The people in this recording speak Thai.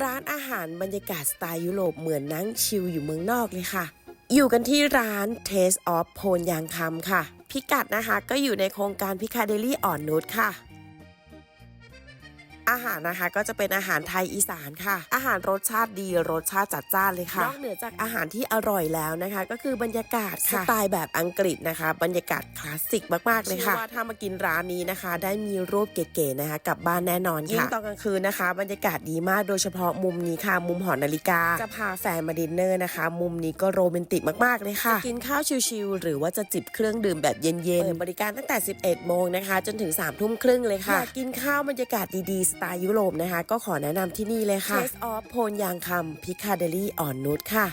ร้านอาหารบรรยากาศสไตล์ยุโรปเหมือนนั่งชิลอยู่เมืองนอกเลยค่ะ อยู่กันที่ร้าน Taste of โพนยางคำค่ะ พิกัดนะคะก็อยู่ในโครงการพิคาเดลี่อ่อนนุชค่ะ อาหารนะคะก็จะเป็นอาหารไทยอีสานค่ะ อาหารรสชาติดีรสชาติจัดจ้านเลยค่ะนอกเหนือจากอาหารที่อร่อยแล้วนะคะ ก็คือบรรยากาศค่ะสไตล์แบบอังกฤษนะคะ บรรยากาศคลาสสิกมากๆเลยค่ะว่าถ้ามากินร้านนี้นะคะ ได้มีรูปเก๋ๆนะคะกลับบ้านแน่นอนค่ะยิ่งตอนกลางคืนนะคะ บรรยากาศดีมากโดยเฉพาะมุมนี้ค่ะ มุมหอนาฬิกาจะพาแฟนมาดินเนอร์นะคะ มุมนี้ก็โรแมนติกมากๆเลยค่ะกินข้าวชิลๆหรือว่าจะจิบเครื่องดื่มแบบเย็นๆเปิดบริการตั้งแต่ 11 โมงนะคะ จนถึง3ทุ่มครึ่งเลยค่ะอยากกินข้าวบรรยากาศดีๆสไตล์ยุโรปนะคะ ก็ขอแนะนำที่นี่เลยค่ะ Taste of โพนยางคำพิคาเดลี่อ่อนนุชค่ะ